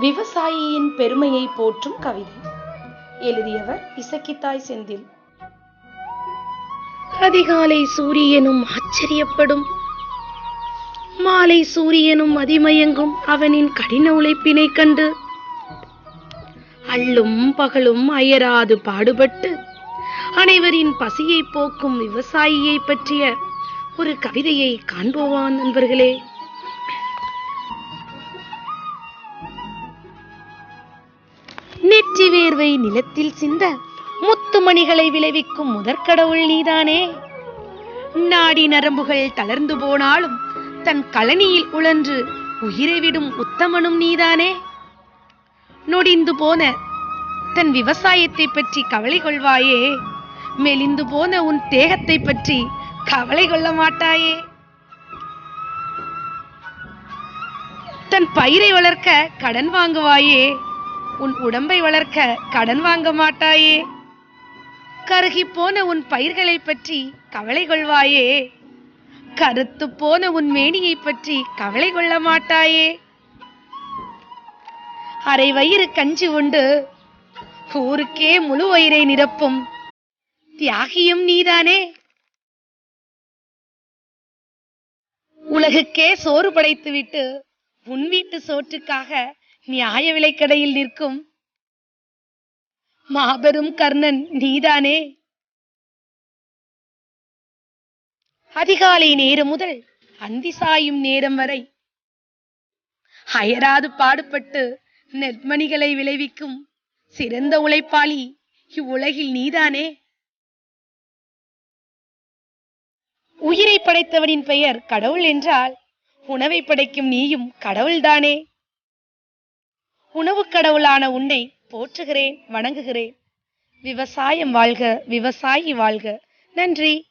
விவசாயியின் பெருமையை போற்றும் கவிதை. எழுதியவர் இசக்கித்தாய் செந்தில். அதிகாலை சூரியனும் ஆச்சரியப்படும். மாலை சூரியனும் அதிமயங்கும் அவனின் கடின உழைப்பினை கண்டு. அள்ளும் பகலும் அயராது பாடுபட்டு அனைவரின் பசியை போக்கும் விவசாயியை பற்றிய ஒரு கவிதையை காண்போவான் நண்பர்களே? வேர்வை நிலத்தில் சிந்த முத்துமணிகளை விளைவிக்கும் முதற்கடவுள் நீதானே. நாடி நரம்புகள் தளர்ந்து போனாலும் தன் கழனியில் உழன்று உயிரை விடும் உத்தமனும் நீதானே. நொடிந்து போன தன் விவசாயத்தை பற்றி கவலை கொள்வாயே. மெலிந்து போன உன் தேகத்தை பற்றி கவலை கொள்ள மாட்டாயே. தன் பயிரை வளர்க்க கடன் வாங்குவாயே. உன் உடம்பை வளர்க்க கடன் வாங்க மாட்டாயே. கருகி போன உன் பயிர்களை பற்றி கவலை கொள்வாயே. கருத்து போன உன் மேனியை பற்றி கவலை கொள்ள மாட்டாயே. அரை வயிறு கஞ்சி உண்டு. ஊருக்கே முழு வயிறை நிரப்பும். தியாகியும் நீதானே. உலகுக்கே சோறு படைத்துவிட்டு உன் வீட்டு சோற்றுக்காக நியாய விலைக்கடையில் நிற்கும் மாபெரும் கர்ணன் நீதானே? அதிகாலை நேரம் முதல் அந்தி சாயும் நேரம் வரை அயராது பாடுபட்டு நெற்மணிகளை விளைவிக்கும் சிறந்த உழைப்பாளி இவ்வுலகில் நீதானே? உயிரை படைத்தவனின் பெயர் கடவுள் என்றால் உணவை படைக்கும் நீயும் கடவுள்தானே? உணவு கடவுளான உன்னை போற்றுகிறேன் வணங்குகிறேன். விவசாயம் வாழ்க விவசாயி வாழ்க. நன்றி.